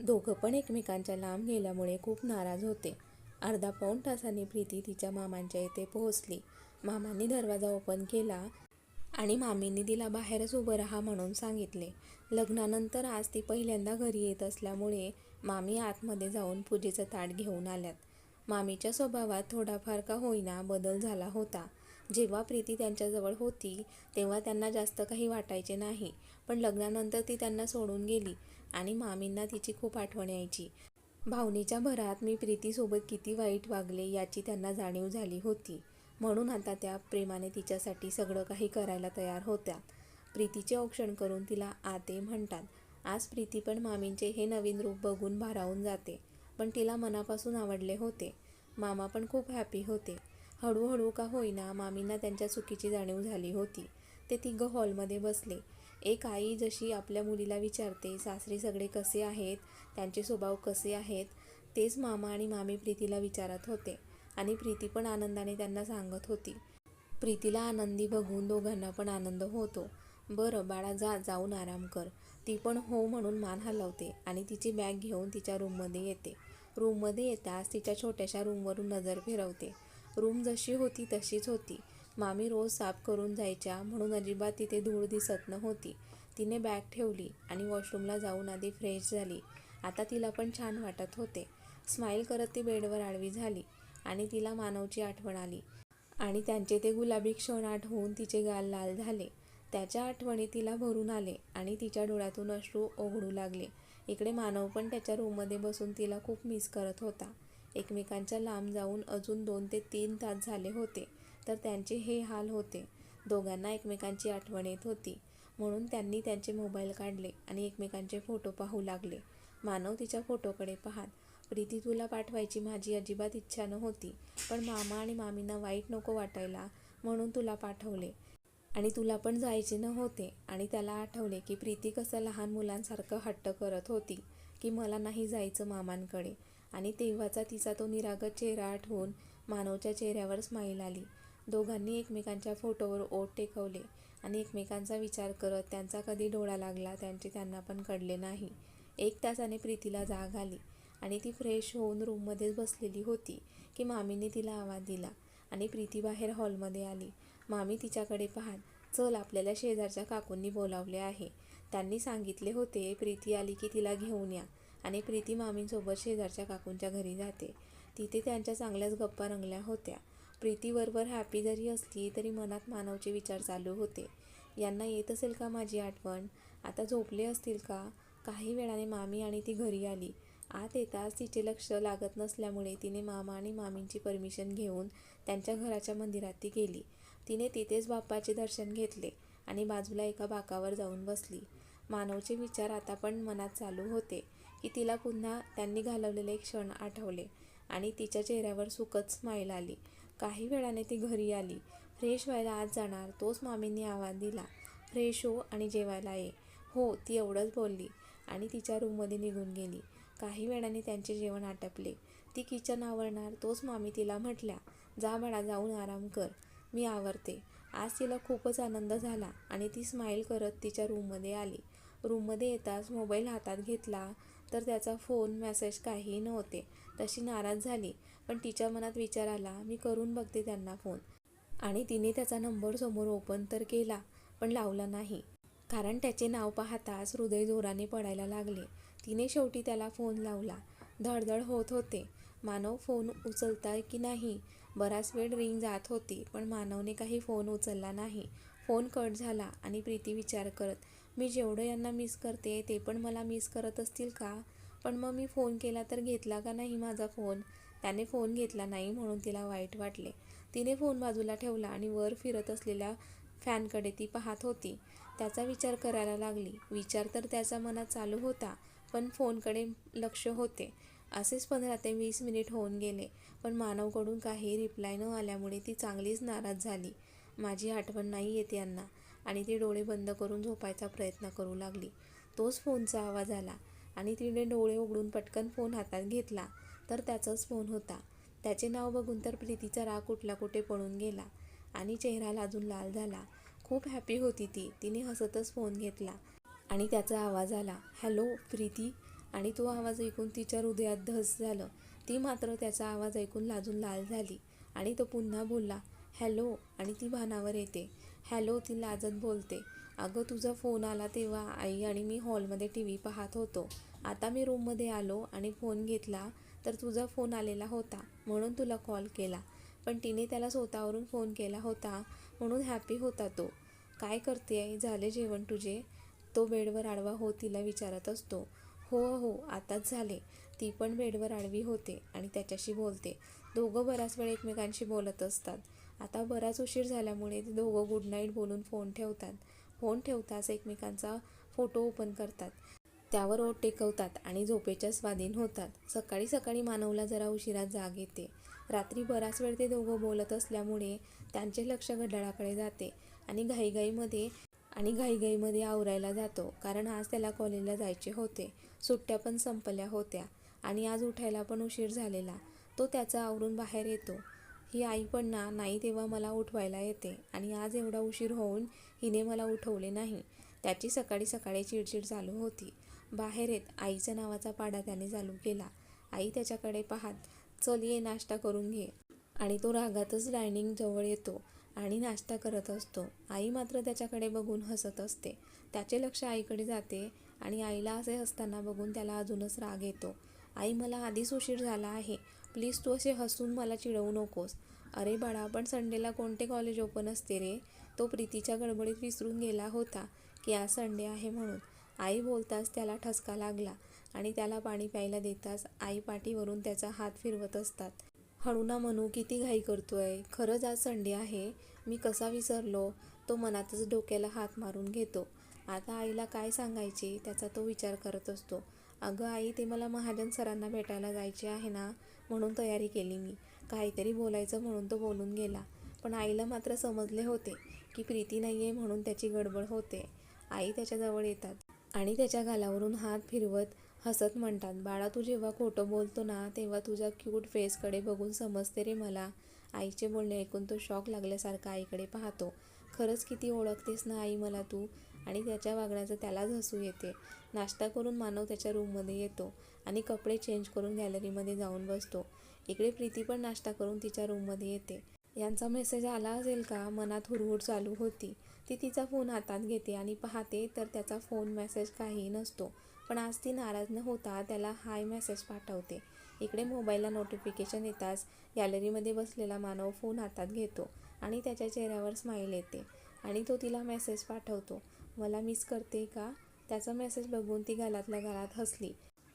दोघं पण एकमेकांच्या लांब गेल्यामुळे खूप नाराज होते. अर्धा पाऊण तासाने प्रीती तिच्या मामांच्या इथे पोहोचली. मामांनी दरवाजा ओपन केला आणि मामींनी तिला बाहेरच उभं राहा म्हणून सांगितले. लग्नानंतर आज ती पहिल्यांदा घरी येत असल्यामुळे मामी आतमध्ये जाऊन पूजेचं ताट घेऊन आल्यात. मामीच्या स्वभावात थोडाफार का होईना बदल झाला होता. जेव्हा प्रीती त्यांच्याजवळ होती तेव्हा त्यांना जास्त काही वाटायचे नाही पण लग्नानंतर ती त्यांना सोडून गेली. आणि मामींना तिची खूप आठवण यायची. भावनेच्या भरात मी प्रीतीसोबत किती वाईट वागले याची त्यांना जाणीव झाली होती. म्हणून आता त्या प्रेमाने तिच्यासाठी सगळं काही करायला तयार होत्या. प्रीतीचे औक्षण करून तिला आते म्हणतात. आज प्रीती पण मामींचे हे नवीन रूप बघून भारावून जाते. पण तिला मनापासून आवडले होते. मामा पण खूप हॅपी होते. हळूहळू का होईना मामींना त्यांच्या चुकीची जाणीव झाली होती. ते तिघं हॉलमध्ये बसले. एक आई जशी आपल्या मुलीला विचारते सासरे सगळे कसे आहेत? त्यांचे स्वभाव कसे आहेत? तेच मामा आणि मामी प्रीतीला विचारत होते आणि प्रीती पण आनंदाने त्यांना सांगत होती. प्रीतीला आनंदी बघून दोघांना पण आनंद होतो. बरं बाळा जा जाऊन आराम कर ती पण हो म्हणून मान हलवते आणि तिची बॅग घेऊन तिच्या रूममध्ये येते. रूममध्ये येताच तिच्या छोट्याशा रूमवरून नजर फिरवते. रूम जशी होती तशीच होती. मामी रोज साफ करून जायच्या म्हणून अजिबात तिथे धूळ दिसत नव्हती. तिने बॅग ठेवली आणि वॉशरूमला जाऊन आधी फ्रेश झाली. आता तिला पण छान वाटत होते. स्माईल करत ती बेडवर आडवी झाली आणि तिला मानवची आठवण आली. आणि त्यांचे ते गुलाबी क्षण आठवून तिचे गाल लाल झाले. त्याच्या आठवणी तिला भरून आले आणि तिच्या डोळ्यातून अश्रू ओघडू लागले. इकडे मानव पण त्याच्या रूममध्ये बसून तिला खूप मिस करत होता. एकमेकांच्या लांब जाऊन अजून दोन ते तीन तास झाले होते. तर त्यांचे हे हाल होते. दोघांना एकमेकांची आठवण येत होती. म्हणून त्यांनी त्यांचे मोबाईल काढले आणि एकमेकांचे फोटो पाहू लागले. मानव तिच्या फोटोकडे पाहात प्रीती तुला पाठवायची माझी अजिबात इच्छा नव्हती पण मामा आणि मामींना वाईट नको वाटायला म्हणून तुला पाठवले. आणि तुला पण जायचे नव्हते. आणि त्याला आठवले की प्रीती कसं लहान मुलांसारखं हट्ट करत होती की मला नाही जायचं मामांकडे. आणि तेव्हाचा तिचा तो निरागत चेहरा आठवून मानवच्या चेहऱ्यावर स्माईल आली. दोघांनी एकमेकांच्या फोटोवर ओठ टेकवले आणि एकमेकांचा विचार करत त्यांचा कधी डोळा लागला त्यांचे त्यांना पण कळले नाही. एक तासाने प्रीतीला जाग आली आणि ती फ्रेश होऊन रूममध्येच बसलेली होती की मामीने तिला आवाज दिला आणि प्रीती बाहेर हॉलमध्ये आली. मामी तिच्याकडे पाहत चल आपल्याला शेजारच्या काकूंनी बोलावले आहे. त्यांनी सांगितले होते प्रीती आली की तिला घेऊन या आणि प्रीती मामींसोबत शेजारच्या काकूंच्या घरी जाते. तिथे त्यांच्या चांगल्याच गप्पा रंगल्या होत्या. प्रीतीबरोबर हॅपी जरी असली तरी मनात मानवचे विचार चालू होते. यांना येत असेल का माझी आठवण? आता झोपले असतील का? काही वेळाने मामी आणि ती घरी आली. आत येताच तिचे लक्ष लागत नसल्यामुळे तिने मामा आणि मामींची परमिशन घेऊन त्यांच्या घराच्या मंदिरात ती गेली. तिने तिथेच बाप्पाचे दर्शन घेतले आणि बाजूला एका बाकावर जाऊन बसली. मानवचे विचार आता पण मनात चालू होते की तिला पुन्हा त्यांनी घालवलेले क्षण आठवले आणि तिच्या चेहऱ्यावर सुखद स्माईल आली. काही वेळाने ती घरी आली. फ्रेश व्हायला आज जाणार तोच मामींनी आवाज दिला. फ्रेश हो आणि जेवायला ये. हो ती एवढंच बोलली आणि तिच्या रूममध्ये निघून गेली. काही वेळाने त्यांचे जेवण आटपले. ती किचन आवरणार तोच मामी तिला म्हटल्या जा बाळा जाऊन आराम कर. मी आवरते. आज तिला खूपच आनंद झाला आणि ती स्माईल करत तिच्या रूममध्ये आली. रूममध्ये येताच मोबाईल हातात घेतला तर त्याचा फोन मेसेज काहीही नव्हते. तशी नाराज झाली. पण तिच्या मनात विचार आला मी करून बघते त्यांना फोन आणि तिने त्याचा नंबर समोर ओपन तर केला पण लावला नाही. कारण त्याचे नाव पाहताच हृदय जोराने पडायला लागले. तिने शेवटी त्याला फोन लावला. धडधड होत होते. मानव फोन उचलताय की नाही? बराच वेळ रिंग जात होती पण मानवने काही फोन उचलला नाही. फोन कट झाला आणि प्रीती विचार करत मी जेवढं यांना मिस करते ते पण मला मिस करत असतील का? पण मग मी फोन केला तर घेतला का नाही माझा फोन त्याने फोन घेतला नाही म्हणून तिला वाईट वाटले. तिने फोन बाजूला ठेवला आणि वर फिरत असलेल्या फॅनकडे ती पाहत होती. त्याचा विचार करायला लागली. विचार तर त्याचा मनात चालू होता पण फोनकडे लक्ष होते. असेच पंधरा ते वीस मिनिट होऊन गेले पण मानवकडून काही रिप्लाय न आल्यामुळे ती चांगलीच नाराज झाली. माझी आठवण नाही येते यांना आणि ती डोळे बंद करून झोपायचा प्रयत्न करू लागली. तोच फोनचा आवाज आला आणि तिने डोळे उघडून पटकन फोन हातात घेतला. तर त्याचाच फोन होता. त्याचे नाव बघून तर प्रीतीचा राग कुठला कुठे पळून गेला आणि चेहरा लाजून लाल झाला. खूप हॅपी होती ती. तिने हसतच फोन घेतला आणि त्याचा आवाज आला हॅलो प्रीती. आणि तो आवाज ऐकून तिच्या हृदयात धस झालं. ती मात्र त्याचा आवाज ऐकून लाजून लाल झाली आणि तो पुन्हा बोलला हॅलो आणि ती भानावर येते. हॅलो ती लाजत बोलते. अगं तुझा फोन आला तेव्हा आई आणि मी हॉलमध्ये टी व्ही पाहत होतो. आता मी रूममध्ये आलो आणि फोन घेतला तर तुझा फोन आलेला होता म्हणून तुला कॉल केला. पण तिने त्याला स्वतःवरून फोन केला होता म्हणून हॅपी होता तो. काय करते आहे झाले जेवण तुझे? तो बेडवर आडवा हो तिला विचारत असतो. हो हो आताच झाले. ती पण बेडवर आडवी होते आणि त्याच्याशी बोलते. दोघं बराच वेळ एकमेकांशी बोलत असतात. आता बराच उशीर झाल्यामुळे ते दोघं गुड नाईट बोलून फोन ठेवतात. फोन ठेवताच एकमेकांचा फोटो ओपन करतात. त्यावर ओठ टेकवतात आणि झोपेच्या स्वाधीन होतात. सकाळी सकाळी मानवला जरा उशिरा जाग येते. रात्री बराच वेळ ते दोघं बोलत असल्यामुळे त्यांचे लक्ष घड्याळाकडे जाते आणि घाईघाईमध्ये आणि घाईघाईमध्ये आवरायला जातो. कारण आज त्याला कॉलेजला जायचे होते. सुट्ट्या पण संपल्या होत्या आणि आज उठायला पण उशीर झालेला. तो त्याचा आवरून बाहेर येतो. ही आई पण ना नाही तेव्हा मला उठवायला येते आणि आज एवढा उशीर होऊन हिने मला उठवले नाही. त्याची सकाळी सकाळी चिडचिड चालू होती. बाहेर येत आईच्या नावाचा पाडा त्याने चालू केला. आई त्याच्याकडे पाहत चल ये नाश्ता करून घे. आणि तो रागातच डायनिंग जवळ येतो आणि नाश्ता करत असतो. आई मात्र त्याच्याकडे बघून हसत असते. त्याचे लक्ष आईकडे जाते आणि आईला असे हसताना बघून त्याला अजूनच राग येतो. आई मला आधीच उशीर झाला आहे. प्लीज तू असे हसून मला चिडवू नकोस. अरे बाळा पण संडेला कोणते कॉलेज ओपन असते रे? तो प्रीतीच्या गडबडीत विसरून गेला होता की आज संडे आहे म्हणून. आई बोलताच त्याला ठसका लागला आणि त्याला पाणी प्यायला देताच आई पाठीवरून त्याचा हात फिरवत असतात. हळू ना म्हणू किती घाई करतोय. खरंच आज संडे आहे. मी कसा विसरलो? तो मनातच डोक्याला हात मारून घेतो. आता आईला काय सांगायचे त्याचा तो विचार करत असतो. अगं आई ते मला महाजन सरांना भेटायला जायचे आहे ना? म्हणून तयारी केली मी. काहीतरी बोलायचं म्हणून तो बोलून गेला. पण आईला मात्र समजले होते की प्रीती नाही आहे म्हणून त्याची गडबड होते. आई त्याच्याजवळ येतात. आणि त्याच्या गालावरून हात फिरवत हसत म्हणतात बाळा तू जेव्हा खोटं बोलतो ना तेव्हा तुझ्या क्यूट फेसकडे बघून समजते रे मला. आईचे बोलणे ऐकून तो शॉक लागल्यासारखा आईकडे पाहतो. खरंच किती ओळखतेस ना आई मला तू? आणि त्याच्या वागण्याचं त्यालाच हसू येते. नाश्ता करून मानव त्याच्या रूममध्ये येतो आणि कपडे चेंज करून गॅलरीमध्ये जाऊन बसतो. इकडे प्रीती पण नाश्ता करून तिच्या रूममध्ये येते. यांचा मेसेज आला असेल का? मनात हुरहुर चालू होती. ती तिचा फोन हातात घेते आणि पाहते तर त्याचा फोन मेसेज काही नसतो. पण आज ती नाराज न होता त्याला हाय मेसेज पाठवते. इकडे मोबाईलला नोटिफिकेशन येताच गॅलरीमध्ये बसलेला मानव फोन हातात घेतो आणि त्याच्या चेहऱ्यावर स्माईल येते आणि तो तिला मेसेज पाठवतो. मला मिस करते का? त्याचा मेसेज बघून ती घालातल्या घालात हसली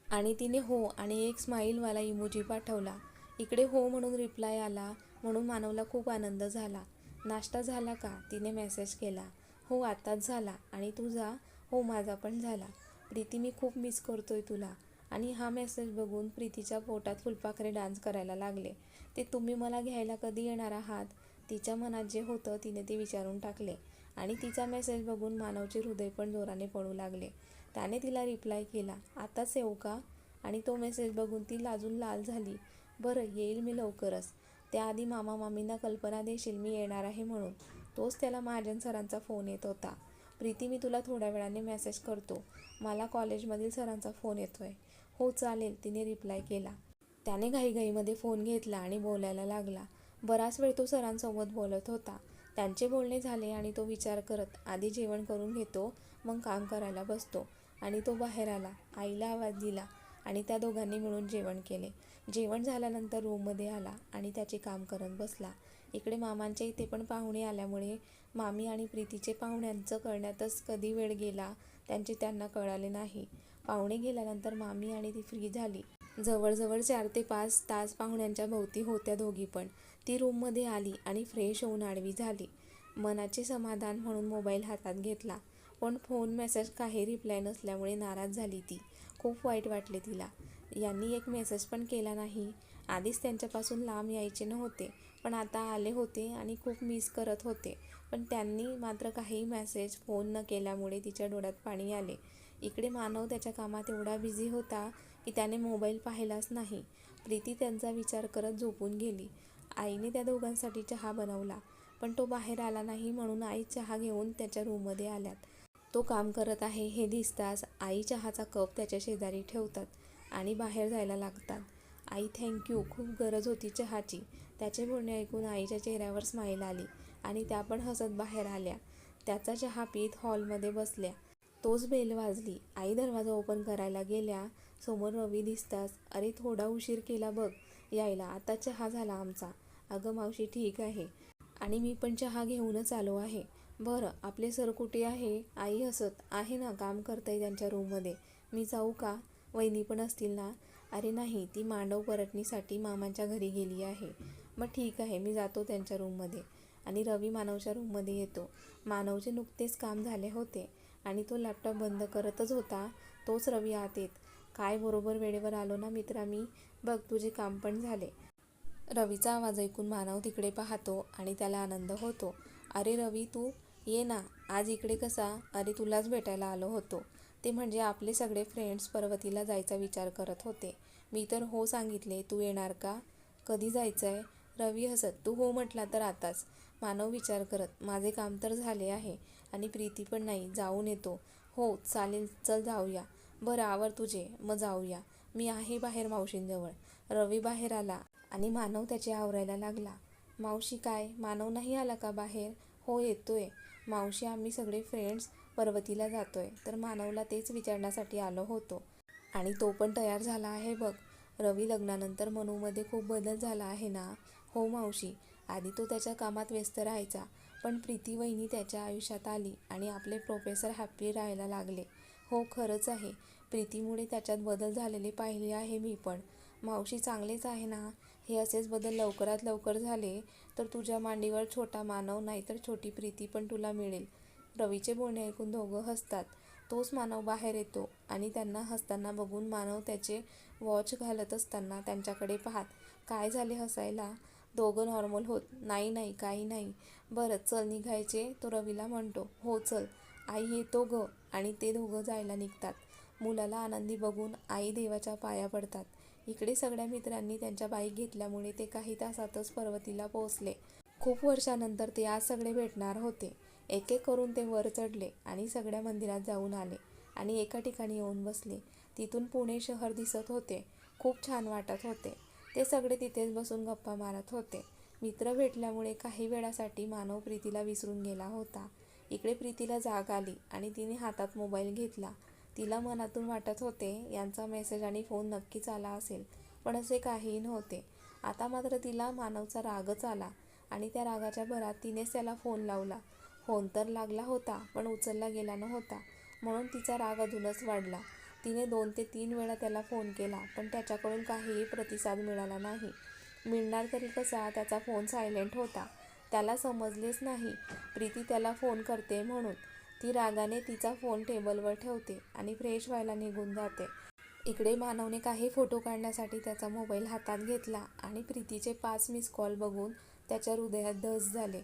आणि तिने हो आणि एक स्माईलवाला इमोजी पाठवला. इकडे हो म्हणून रिप्लाय आला म्हणून मानवला खूप आनंद झाला. नाश्ता झाला का? तिने मेसेज केला. हो आत्ताच झाला. आणि तुझा हो माझा पण झाला. प्रीती मी खूप मिस करतोय तुला. आणि हा मेसेज बघून प्रीतीच्या पोटात फुलपाखरे डान्स करायला लागले. ते तुम्ही मला घ्यायला कधी येणार आहात? तिच्या मनात जे होतं तिने ते विचारून टाकले. आणि तिचा मेसेज बघून मानवचे हृदय पण जोराने पडू लागले. त्याने तिला रिप्लाय केला. आताच येऊ का? आणि तो मेसेज बघून ती लाजून लाल झाली. बरं येईल मी लवकरच. त्याआधी मामा मामींना कल्पना देशील मी येणार आहे म्हणून. तोच त्याला महाजन सरांचा फोन येत होता. प्रीती मी तुला थोड्या वेळाने मेसेज करतो. मला कॉलेजमधील सरांचा फोन येतोय. हो चालेल तिने रिप्लाय केला. त्याने घाईघाईमध्ये फोन घेतला आणि बोलायला लागला. बराच वेळ तो सरांसोबत बोलत होता. त्यांचे बोलणे झाले आणि तो विचार करत आधी जेवण करून घेतो मग काम करायला बसतो. आणि तो बाहेर आला. आईला आवाज दिला आणि त्या दोघांनी मिळून जेवण केले. जेवण झाल्यानंतर रूममध्ये आला आणि त्याचे काम करत बसला. इकडे मामांच्या इथे पण पाहुणे आल्यामुळे मामी आणि प्रीतीचे पाहुण्यांचं करण्यातच कधी वेळ गेला त्यांचे त्यांना कळाले नाही. पाहुणे गेल्यानंतर मामी आणि ती फ्री झाली. जवळजवळ चार ते पाच तास पाहुण्यांच्या भोवती होत्या दोघी पण. ती रूममध्ये आली आणि फ्रेश होऊन आडवी झाली. मनाचे समाधान म्हणून मोबाईल हातात घेतला. पण फोन मेसेज काही रिप्लाय नसल्यामुळे नाराज झाली ती. खूप वाईट वाटले तिला. यांनी एक मेसेज पण केला नाही. आधीच त्यांच्यापासून लांब यायचे नव्हते पण आता आले होते आणि खूप मिस करत होते. पण त्यांनी मात्र काही मेसेज फोन न केल्यामुळे तिच्या डोळ्यात पाणी आले. इकडे मानव त्याच्या कामात एवढा बिझी होता की त्याने मोबाईल पाहिलाच नाही. प्रीती त्यांचा विचार करत झोपून गेली. आईने त्या दोघांसाठी चहा बनवला पण तो बाहेर आला नाही म्हणून आई चहा घेऊन त्याच्या रूममध्ये आल्यात. तो काम करत आहे हे दिसताच आई चहाचा कप त्याच्या शेजारी ठेवतात. आणि बाहेर जायला लागतात. आई थँक्यू खूप गरज होती चहाची. त्याचे बोलणे ऐकून आईच्या चेहऱ्यावर स्माईल आली आणि त्या पण हसत बाहेर आल्या. त्याचा चहा पीत हॉलमध्ये बसल्या. तोच बेल वाजली. आई दरवाजा ओपन करायला गेल्या. समोर रवी दिसताच. अरे थोडा उशीर केला बघ. यायला. आता चहा झाला आमचा. अगं मावशी ठीक आहे. आणि मी पण चहा घेऊनच आलो आहे. बरं आपले सर कुठे आहे? आई हसत. आहे ना काम करतंय त्यांच्या रूममध्ये मी जाऊ का? वहिनी पण असतील ना? अरे नाही ती मांडव परटणीसाठी मामांच्या घरी गेली आहे. मग ठीक आहे मी जातो त्यांच्या रूममध्ये. आणि रवी मानवच्या रूममध्ये येतो. मानवचे नुकतेच काम झाले होते. आणि तो लॅपटॉप बंद करतच होता. तोच रवी आत येत. काय बरोबर वेळेवर आलो ना मित्रा मी? बघ तुझे काम पण झाले. रवीचा आवाज ऐकून मानव तिकडे पाहतो आणि त्याला आनंद होतो. अरे रवी तू ये ना. आज इकडे कसा? अरे तुलाच भेटायला आलो होतो. ते म्हणजे आपले सगळे फ्रेंड्स पर्वतीला जायचा विचार करत होते. मी तर हो सांगितले तू येणार का? कधी जायचं आहे रवी हसत तू हो म्हटला तर आताच. मानव विचार करत माझे काम तर झाले आहे आणि प्रीती पण नाही जाऊन येतो. हो चालेल चल जाऊया. बरं आवर तुझे मग जाऊया. मी आहे बाहेर मावशींजवळ. रवी बाहेर आला आणि मानव त्याचे आवरायला लागला. मावशी काय? मानव नाही आला का बाहेर? हो येतोय. मावशी आम्ही सगळे फ्रेंड्स पर्वतीला जातोय. तर मानवला तेच विचारण्यासाठी आलो होतो. आणि तो पण तयार झाला आहे बघ. रवी लग्नानंतर मनूमध्ये खूप बदल झाला आहे ना? हो मावशी. आधी तो त्याच्या कामात व्यस्त राहायचा. पण प्रीती वहिनी त्याच्या आयुष्यात आली आणि आपले प्रोफेसर हॅप्पी राहायला लागले. हो खरंच आहे. प्रीतीमुळे त्याच्यात बदल झालेले पाहिले आहे मी पण. मावशी चांगलेच आहे ना? हे असेच बदल लवकरात लवकर झाले तर तुझ्या मांडीवर छोटा मानव नाहीतर छोटी प्रीती पण तुला मिळेल. रवीचे बोलणे ऐकून दोघं हसतात. तोच मानव बाहेर येतो आणि त्यांना हसताना बघून मानव त्याचे वॉच घालत असताना त्यांच्याकडे पाहत काय झाले हसायला? दोघं नॉर्मल होत. नाही नाही काही नाही. बरं चल निघायचे. तो रवीला म्हणतो हो चल. आई येतो ग आणि ते दोघं जायला निघतात. मुलाला आनंदी बघून आई देवाच्या पाया पडतात. इकडे सगळ्या मित्रांनी त्यांच्या बाईक घेतल्यामुळे ते काही तासातच पर्वतीला पोहोचले. खूप वर्षानंतर ते आज सगळे भेटणार होते. एक एक करून ते वर चढले आणि सगळ्या मंदिरात जाऊन आले आणि एका ठिकाणी येऊन बसले. तिथून पुणे शहर दिसत होते. खूप छान वाटत होते. ते सगळे तिथेच बसून गप्पा मारत होते. मित्र भेटल्यामुळे काही वेळासाठी मानव प्रीतीला विसरून गेला होता. इकडे प्रीतीला जाग आली आणि तिने हातात मोबाईल घेतला. तिला मनातून वाटत होते यांचा मेसेज आणि फोन नक्कीच आला असेल पण असे काहीही नव्हते. आता मात्र तिला मानवचा रागच आला आणि त्या रागाच्या भरात तिनेच त्याला फोन लावला. फोन तर लागला होता पण उचलला गेला नव्हता. म्हणून तिचा राग अजूनच वाढला. तिने दोन ते तीन वेळा त्याला फोन केला पण त्याच्याकडून काहीही प्रतिसाद मिळाला नाही. मिळणार तरी कसा? त्याचा फोन सायलेंट होता. त्याला समजलेच नाही. प्रीती त्याला फोन करते म्हणून. ती रागाने तिचा फोन टेबलवर ठेवते आणि फ्रेश व्हायला निघून जाते. इकडे मानवने काही फोटो काढण्यासाठी त्याचा मोबाईल हातात घेतला आणि प्रीतीचे पाच मिस कॉल बघून त्याच्या हृदयात धस झाले.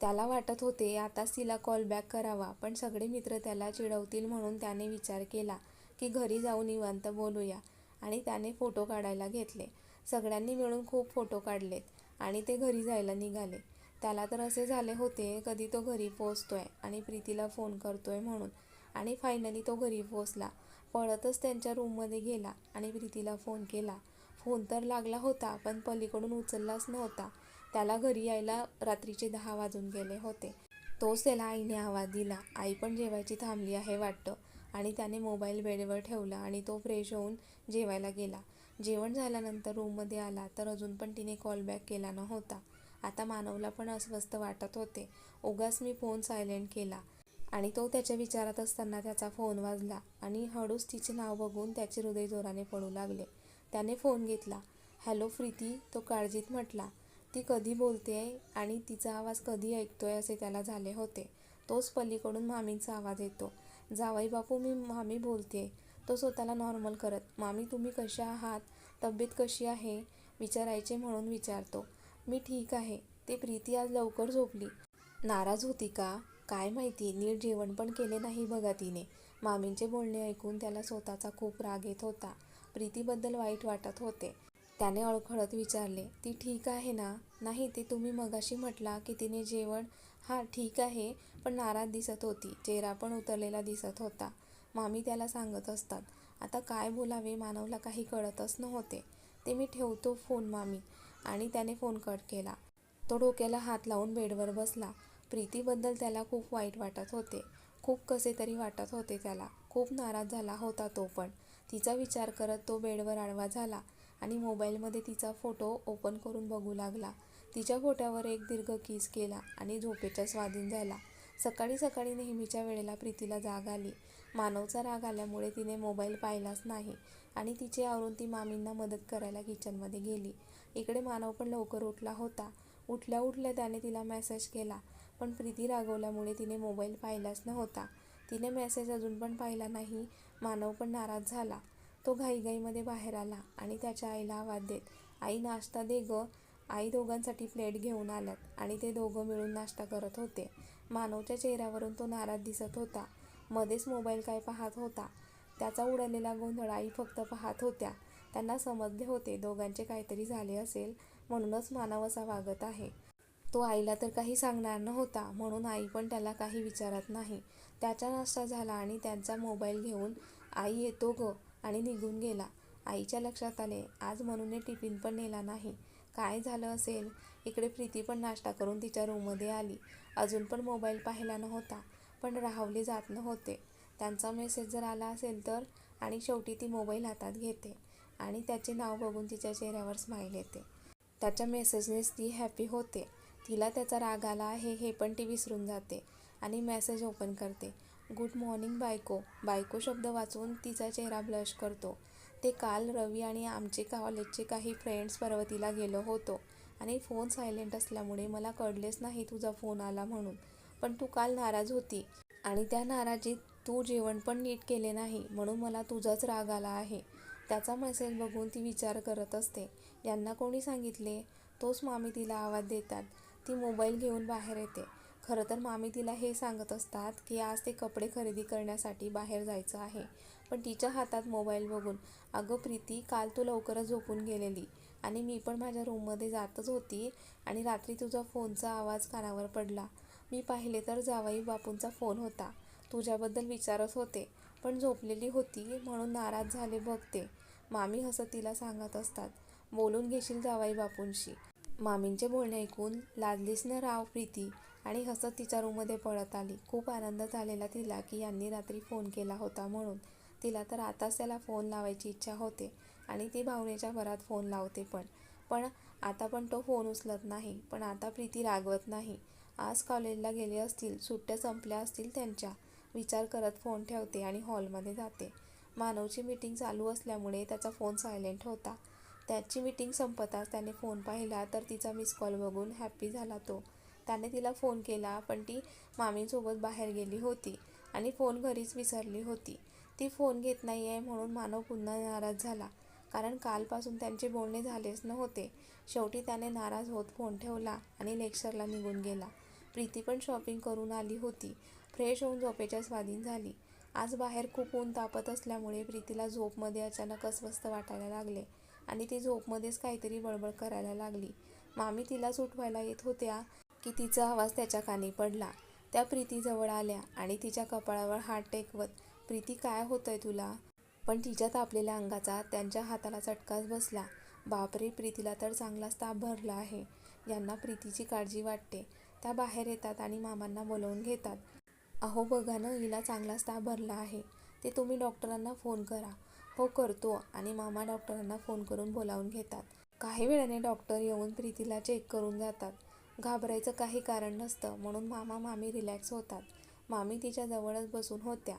त्याला वाटत होते आताच तिला कॉल बॅक करावा. पण सगळे मित्र त्याला चिडवतील म्हणून त्याने विचार केला की घरी जाऊन निवांत बोलूया. आणि त्याने फोटो काढायला घेतले. सगळ्यांनी मिळून खूप फोटो काढलेत आणि ते घरी जायला निघाले. त्याला तर असे झाले होते कधी तो घरी पोचतोय आणि प्रीतीला फोन करतोय म्हणून. आणि फायनली तो घरी पोचला पळतच त्यांच्या रूममध्ये गेला आणि प्रीतीला फोन केला. फोन तर लागला होता पण पलीकडून उचललाच नव्हता. त्याला घरी यायला रात्रीचे दहा वाजून गेले होते. तोच त्याला आईने आवाज दिला. आई पण जेवायची थांबली आहे वाटतं. आणि त्याने मोबाईल बेडवर ठेवला आणि तो फ्रेश होऊन जेवायला गेला. जेवण झाल्यानंतर रूममध्ये आला तर अजून पण तिने कॉल बॅक केला नव्हता. आता मानवला पण अस्वस्थ वाटत होते. उगाच मी फोन सायलेंट केला. आणि तो त्याच्या विचारात असताना त्याचा फोन वाजला आणि हळूच तिचे नाव बघून त्याचे हृदय जोराने पडू लागले. त्याने फोन घेतला. हॅलो प्रीती तो काळजीत म्हटला. ती कधी बोलते आणि तिचा आवाज कधी ऐकतोय असे त्याला झाले होते. तोच पलीकडून मामींचा आवाज येतो. जावई बापू मी मामी बोलते तो स्वतःला नॉर्मल करत मामी तुम्ही कशा आहात? तब्येत कशी आहे? विचारायचे म्हणून विचारतो. मी ठीक आहे. ते प्रीती आज लवकर झोपली. नाराज होती का? काय माहिती नीट जेवण पण केले नाही बघा तिने. मामींचे बोलणे ऐकून त्याला स्वतःचा खूप राग येत होता. प्रीतीबद्दल वाईट वाटत होते. त्याने अळखळत विचारले ती ठीक आहे ना? नाही ते तुम्ही मगाशी म्हटला की तिने जेवण हा ठीक आहे पण नाराज दिसत होती. चेहरा पण उतरलेला दिसत होता. मामी त्याला सांगत असतात आता काय बोलावे मानवला काही कळतच नव्हते. ते मी ठेवतो फोन मामी. आणि त्याने फोन कट केला. तो डोक्याला हात लावून बेडवर बसला. प्रीतीबद्दल त्याला खूप वाईट वाटत होते. खूप कसे तरी वाटत होते त्याला. खूप नाराज झाला होता तो पण. तिचा विचार करत तो बेडवर आडवा झाला. आणि मोबाईलमध्ये तिचा फोटो ओपन करून बघू लागला. तिच्या फोट्यावर एक दीर्घ किस केला आणि झोपेच्या स्वाधीन झाला. सकाळी सकाळी नेहमीच्या वेळेला प्रीतीला जाग आली. मानवचा राग आल्यामुळे तिने मोबाईल पाहिलाच नाही आणि तिचे आवरून ती मामींना मदत करायला किचनमध्ये गेली. इकडे मानव पण लवकर उठला होता. उठल्या उठल्या त्याने तिला मेसेज केला पण प्रीती रागवल्यामुळे तिने मोबाईल पाहिलाच नव्हता. तिने मेसेज अजून पण पाहिला नाही. मानव पण नाराज झाला. तो घाईघाईमध्ये बाहेर आला आणि त्याच्या आईला आवाज देत आई नाश्ता दे ग. आई दोघांसाठी प्लेट घेऊन आल्यात आणि ते दोघं मिळून नाश्ता करत होते. मानवच्या चेहऱ्यावरून तो नाराज दिसत होता. मध्येच मोबाईल काय पाहत होता. त्याचा उडलेला गोंधळ आई फक्त पाहत होत्या. त्यांना समजले होते दोघांचे काहीतरी झाले असेल म्हणूनच मानव असा वागत आहे. तो आईला तर काही सांगणार नव्हता म्हणून आई पण त्याला काही विचारत नाही. त्याचा नाश्ता झाला आणि त्यांचा मोबाईल घेऊन आई येतो ग. आणि निघून गेला. आईच्या लक्षात आले आज म्हणून टिफिन पण नेला नाही. काय झालं असेल? इकडे प्रीती पण नाश्ता करून तिच्या रूममध्ये आली. अजून पण मोबाईल पाहिला नव्हता पण राहवले जात नव्हते. त्यांचा मेसेज जर आला असेल तर? आणि शेवटी ती मोबाईल हातात घेते आणि त्याचे नाव बघून तिच्या चेहऱ्यावर स्माईल येते. त्याच्या मेसेजनेच ती हॅपी होते. तिला त्याचा राग आला आहे हे पण ती विसरून जाते आणि मेसेज ओपन करते. गुड मॉर्निंग बायको. बायको शब्द वाचून तिचा चेहरा ब्लश करतो. ते काल रवी आणि आमचे कॉलेजचे काही फ्रेंड्स पर्वतीला गेलो होतो आणि फोन सायलेंट असल्यामुळे मला कळलेच नाही तुझा फोन आला म्हणून. पण तू काल नाराज होती आणि त्या नाराजीत तू जेवण पण नीट केले नाही म्हणून मला तुझाच राग आला आहे. त्याचा मेसेज बघून ती विचार करत असते. यांना कोणी सांगितले? तोच मामी तिला आवाज देतात. ती मोबाईल घेऊन बाहेर येते. खरं तर मामी तिला हे सांगत असतात की आज ते कपडे खरेदी करण्यासाठी बाहेर जायचं आहे. पण तिच्या हातात मोबाईल बघून अगं प्रीती काल तू लवकरच झोपून गेलेली आणि मी पण माझ्या रूममध्ये जातच होती आणि रात्री तुझा फोनचा आवाज कानावर पडला. मी पाहिले तर जावाई बापूंचा फोन होता. तुझ्याबद्दल विचारत होते पण झोपलेली होती म्हणून नाराज झाले बघते मामी हसत तिला सांगत असतात बोलून घेशील जावाई बापूंशी. मामींचे बोलणे ऐकून लाजलीस न राव प्रीती? आणि हसत तिच्या रूममध्ये पळत आली. खूप आनंद झालेला तिला की यांनी रात्री फोन केला होता म्हणून. तिला तर आताच त्याला फोन लावायची इच्छा होते आणि ती भावनेच्या भरात फोन लावते पण. पण आता पण तो फोन उचलत नाही. पण आता प्रीती रागवत नाही. आज कॉलेजला गेले असतील सुट्ट्या संपल्या असतील त्यांच्या. विचार करत फोन ठेवते आणि हॉलमध्ये जाते. मानवची मीटिंग चालू असल्यामुळे त्याचा फोन सायलेंट होता. त्याची मीटिंग संपताच त्याने फोन पाहिला तर तिचा मिस कॉल बघून हॅप्पी झाला तो. त्याने तिला फोन केला पण ती मामींसोबत बाहेर गेली होती आणि फोन घरीच विसरली होती. ती फोन घेत नाही आहे म्हणून मानव पुन्हा नाराज झाला कारण कालपासून त्यांचे बोलणे झालेच नव्हते. शेवटी त्याने नाराज होत फोन ठेवला आणि लेक्चरला निघून गेला. प्रीती पण शॉपिंग करून आली होती. फ्रेश होऊन झोपेच्या स्वाधीन झाली. आज बाहेर खूप ऊन तापत असल्यामुळे प्रीतीला झोपमध्ये अचानक अस्वस्थ वाटायला लागले आणि ती झोपमध्येच काहीतरी बडबड करायला लागली. मामी तिला उठवायला येत होत्या. की तिचा आवाज त्याच्या कानी पडला. त्या प्रीतीजवळ आल्या आणि तिच्या कपाळावर हात टेकवत प्रीती काय होतंय तुला? पण तिच्या तापलेल्या अंगाचा त्यांच्या हाताला चटकाच बसला. बापरे प्रीतीला तर चांगलाच ताप भरला आहे. यांना प्रीतीची काळजी वाटते. त्या बाहेर येतात आणि मामांना बोलवून घेतात. अहो बघा ना हिला चांगलाच ताप भरला आहे. ते तुम्ही डॉक्टरांना फोन करा. हो करतो. आणि मामा डॉक्टरांना फोन करून बोलावून घेतात. काही वेळाने डॉक्टर येऊन प्रीतीला चेक करून जातात. घाबरायचं काही कारण नसतं म्हणून मामा मामी रिलॅक्स होतात. मामी तिच्या जवळच बसून होत्या.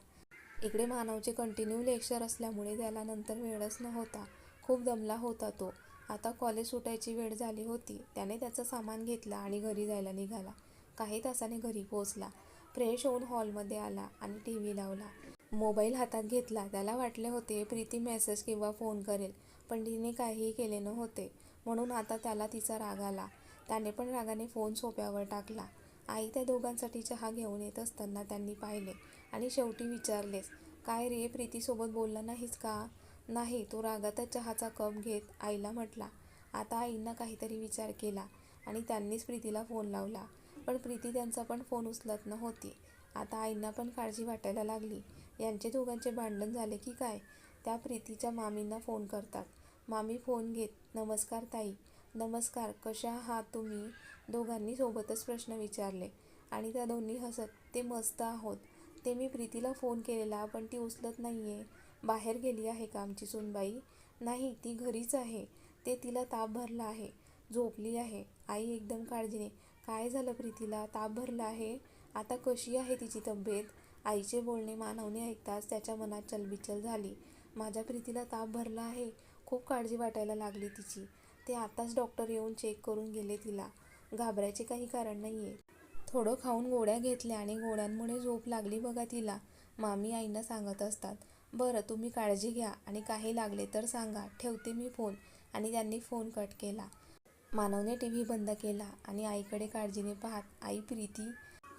इकडे मानवचे कंटिन्यू लेक्चर असल्यामुळे त्याला नंतर वेळच नव्हता. खूप दमला होता तो. आता कॉलेज सुटायची वेळ झाली होती. त्याने त्याचं सामान घेतलं आणि घरी जायला निघाला. काही तासाने घरी पोहोचला. फ्रेश होऊन हॉलमध्ये आला आणि टी व्ही लावला. मोबाईल हातात घेतला. त्याला वाटले होते प्रीती मेसेज किंवा फोन करेल पण तिने काहीही केले नव्हते. म्हणून आता त्याला तिचा राग आला. त्याने पण रागाने फोन सोप्यावर टाकला. आई त्या दोघांसाठी चहा घेऊन येत असताना त्यांनी पाहिले आणि शेवटी विचारलेस काय रे प्रीतीसोबत बोलला नाहीस का? नाही तो रागातच चहाचा कप घेत आईला म्हटला. आता आईंना काहीतरी विचार केला आणि त्यांनीच प्रीतीला फोन लावला. पण प्रीती त्यांचा पण फोन उचलत नव्हती. आता आईंना पण काळजी वाटायला लागली. यांचे दोघांचे भांडण झाले की काय? त्या प्रीतीच्या मामींना फोन करतात. मामी फोन घेत नमस्कार ताई. नमस्कार कशा आहात तुम्ही? दोघांनी सोबतच प्रश्न विचारले. आणि त्या दोन्ही हसत ते मस्त आहोत. ते मी प्रीतीला फोन केलेला पण ती उचलत नाही आहे बाहेर गेली आहे का आमची सुनबाई? नाही ती घरीच आहे. ते तिला ताप भरला आहे. झोपली आहे. आई एकदम काळजीने काय झालं प्रीतीला? ताप भरला आहे? आता कशी आहे तिची तब्येत? आईचे बोलणे मानवने ऐकताच त्याच्या मनात चलबिचल झाली. माझ्या प्रीतीला ताप भरला आहे. खूप काळजी वाटायला लागली तिची. ते आताच डॉक्टर येऊन चेक करून गेले तिला. घाबरायचे काही कारण नाही आहे थोडं खाऊन गोळ्या घेतल्या आणि गोळ्यांमुळे झोप लागली बघा तिला. मामी आईंना सांगत असतात बरं तुम्ही काळजी घ्या आणि काही लागले तर सांगा. ठेवते मी फोन. आणि त्यांनी फोन कट केला. मानवने टी व्ही बंद केला आणि आईकडे काळजीने पाहत आई प्रीती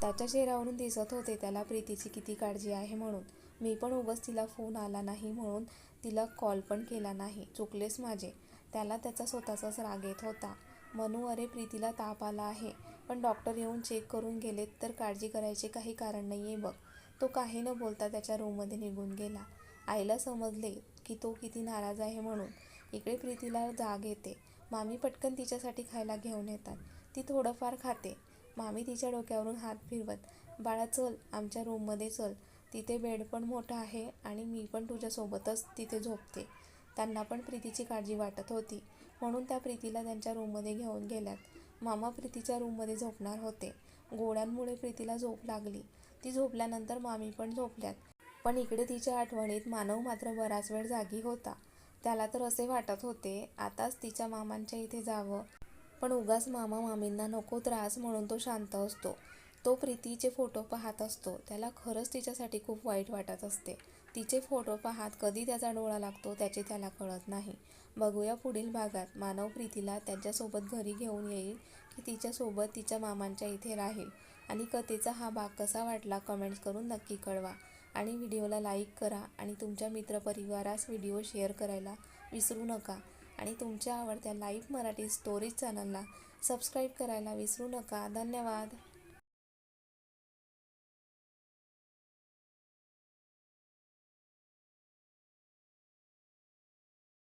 त्याच्या चेहऱ्यावरून दिसत होते त्याला प्रीतीची किती काळजी आहे म्हणून. मी पण उगाच तिला फोन आला नाही म्हणून तिला कॉल पण केला नाही. चुकलेच माझे. त्याला त्याचा स्वतःचाच राग येत होता. मनू अरे प्रीतीला ताप आला आहे. पण डॉक्टर येऊन चेक करून गेलेत तर काळजी करायचे काही कारण नाही आहे बघ. तो काही न बोलता त्याच्या रूममध्ये निघून गेला. आईला समजले की तो किती नाराज आहे म्हणून. इकडे प्रीतीला जाग येते. मामी पटकन तिच्यासाठी खायला घेऊन येतात. ती थोडंफार खाते. मामी तिच्या डोक्यावरून हात फिरवत बाळा चल आमच्या रूममध्ये चल. तिथे बेड पण मोठा आहे आणि मी पण तुझ्यासोबतच तिथे झोपते. त्यांना पण प्रीतीची काळजी वाटत होती. म्हणून त्या प्रीतीला त्यांच्या रूममध्ये घेऊन गेल्यात. मामा प्रीतीच्या रूममध्ये झोपणार होते. गोळ्यांमुळे प्रीतीला झोप लागली. ती झोपल्यानंतर मामी पण झोपल्यात. पण इकडे तिच्या आठवणीत मानव मात्र बराच वेळ जागी होता. त्याला तर असे वाटत होते आताच तिच्या मामांच्या इथे जावं. पण उगाच मामा मामींना नको त्रास म्हणून तो शांत असतो. तो प्रीतीचे फोटो पाहत असतो. त्याला खरंच तिच्यासाठी खूप वाईट वाटत असते. तिचे फोटो पाहत कधी त्याचा डोळा लागतो त्याचे त्याला कळत नाही. बघूया पुढील भागात मानव प्रीतीला त्याच्यासोबत घरी घेऊन येईल की तिच्यासोबत तिच्या मामांच्या इथे राहील. आणि कथेचा हा भाग कसा वाटला कमेंट्स करून नक्की कळवा. आणि व्हिडिओला लाईक करा आणि तुमच्या मित्रपरिवारास व्हिडिओ शेअर करायला विसरू नका. आणि तुमच्या आवडत्या लाईव्ह मराठी स्टोरीज चॅनलला सबस्क्राईब करायला विसरू नका. धन्यवाद.